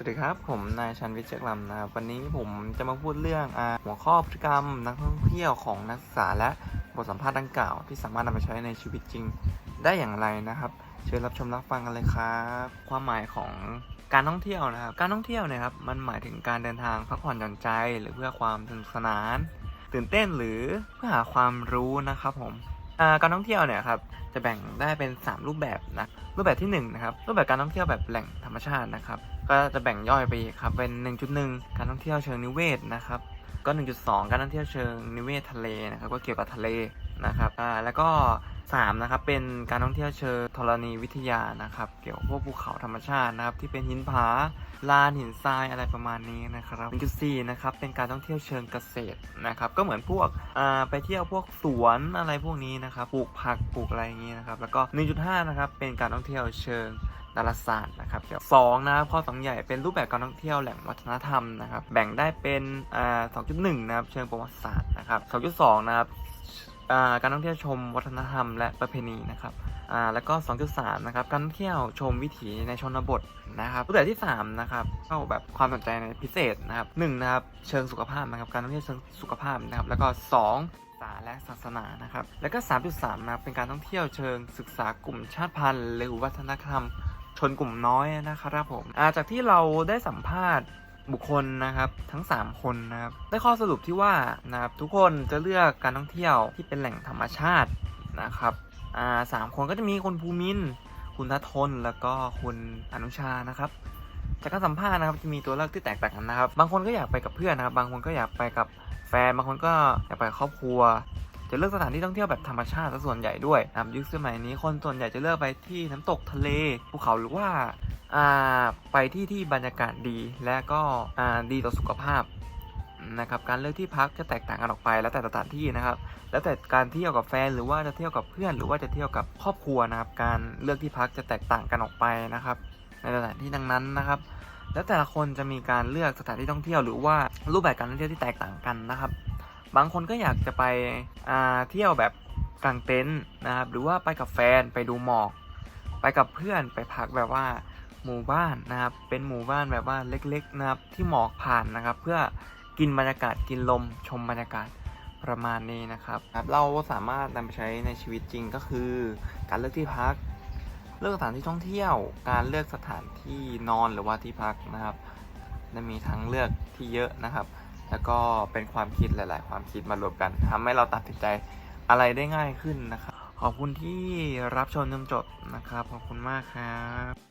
สวัสดีครับ ผมนายชันวิเจริญลำนะครับวันนี้ผมจะมาพูดเรื่องอหัวข้อพฤติกรรมนักท่องเที่ยวของนักศึกษาและบทสัมภาษณ์ดังกล่าว ที่สามารถนำไปใช้ในชีวิตจริงได้อย่างไรนะครับ เชิญรับชมรับฟังกันเลยครับความหมายของการท่องเที่ยวนะครับ การท่องเที่ยวเนี่ยครับมันหมายถึงการเดินทางพักผ่อนหย่อนใจ หรือเพื่อความสนุกสนาน ตื่นเต้นหรือเพื่อหาความรู้นะครับผม การท่องเที่ยวเนี่ยครับจะแบ่งได้เป็น 3 รูปแบบนะรูปแบบที่1นะครับรูปแบบการท่องเที่ยวแบบแหล่งธรรมชาตินะครับก็จะแบ่งย่อยไปครับเป็น 1.1 การท่องเที่ยวเชิงนิเวศนะครับก็ 1.2 การท่องเที่ยวเชิงนิเวศทะเลนะครับก็เกี่ยวกับทะเลนะครับอ่าแล้วก็ 3นะครับเป็นการท่องเที่ยวเชิงธรณีวิทยานะครับ เกี่ยวกับพวกภูเขาธรรมชาตินะครับ ที่เป็นหินผาลานหินทรายอะไรประมาณนี้นะครับ1.4นะครับเป็นการท่องเที่ยวเชิงเกษตรนะครับก็เหมือนพวกไปเที่ยวพวกสวนอะไรพวกนี้นะครับปลูกผักปลูกอะไรอย่างนี้นะครับแล้วก็ 1.5นะครับเป็นการท่องเที่ยวเชิงดาราศาสตร์นะครับเกี่ยวสองนะครับข้อสองใหญ่เป็นรูปแบบการท่องเที่ยวแหล่งวัฒนธรรมนะครับแบ่งได้เป็นสอ่า2.1นะครับเชิงประวัติศาสตร์นะครับ2.2นะครับ การท่องเที่ยวชมวัฒนธรรมและประเพณีนะครับแล้วก็ 2.3 นะครับ การท่องเที่ยวชมวิถีในชนบทนะครับรูปแบบที่ 3 นะครับ เข้าแบบความสนใจในพิเศษนะครับหนึ่งนะครับ เชิงสุขภาพนะครับ การท่องเที่ยวเชิงสุขภาพนะครับ แล้วก็2ศาสและศาสนานะครับ แล้วก็ 3.3 นะครับ เป็นการท่องเที่ยวเชิงศึกษากลุ่มชาติพันธุ์ หรือวัฒนธรรมชนกลุ่มน้อยนะครับผม จากที่เราได้สัมภาษณ์ บุคคลนะครับทั้ง 3 คนนะครับได้ข้อสรุปที่ว่านะครับทุกคนจะเลือกการท่องเที่ยวที่เป็นแหล่งธรรมชาตินะครับอ่าสามคนก็จะมีคุณภูมินคุณทัทนแล้วก็คุณอนุชานะครับจากการสัมภาษณ์นะครับจะมีตัวเลือกที่แตกต่างกันนะครับ บางคนก็อยากไปกับเพื่อนนะครับ บางคนก็อยากไปกับแฟนบางคนก็อยากไปกับครอบครัว จะเลือกสถานที่ท่องเที่ยวแบบธรรมชาติซะส่วนใหญ่ด้วยนะครับยุคสมัยนี้คนส่วนใหญ่จะเลือกไปที่น้ำตกทะเลภูเขาหรือว่า ไปที่ที่บรรยากาศดีและก็ดีต่อสุขภาพนะครับการเลือกที่พักจะแตกต่างกันออกไป แล้วแต่สถานที่นะครับ แล้วแต่การเที่ยวกับแฟนหรือว่าจะเที่ยวกับเพื่อน หรือว่าจะเที่ยวกับครอบครัวนะครับการเลือกที่พักจะแตกต่างกันออกไปนะครับ ในสถานที่ดังนั้นนะครับ แล้วแต่ละคนจะมีการเลือกสถานที่ท่องเที่ยว หรือว่ารูปแบบการท่องเที่ยวที่แตกต่างกันนะครับ บางคนก็อยากจะไปเที่ยวแบบกางเต็นท์นะครับหรือว่าไปกับแฟนไปดูหมอก ไปกับเพื่อนไปพักแบบว่า หมู่บ้านนะครับ เป็นหมู่บ้านแบบว่าเล็กๆนะครับ ที่หมอกผ่านนะครับ เพื่อกินบรรยากาศกินลมชมบรรยากาศประมาณนี้นะครับรบเราสามารถนำไปใช้ในชีวิตจริงก็คือ การเลือกที่พัก เลือกสถานที่ท่องเที่ยว การเลือกสถานที่นอนหรือว่าที่พักนะครับจะมีทั้งเลือกที่เยอะนะครับ แล้วก็เป็นความคิดหลาย ๆ ความคิดมารวมกันทำให้เราตัดสินใจอะไรได้ง่ายขึ้นนะครับ ขอบคุณที่รับชมจนจบนะครับ ขอบคุณมากครับ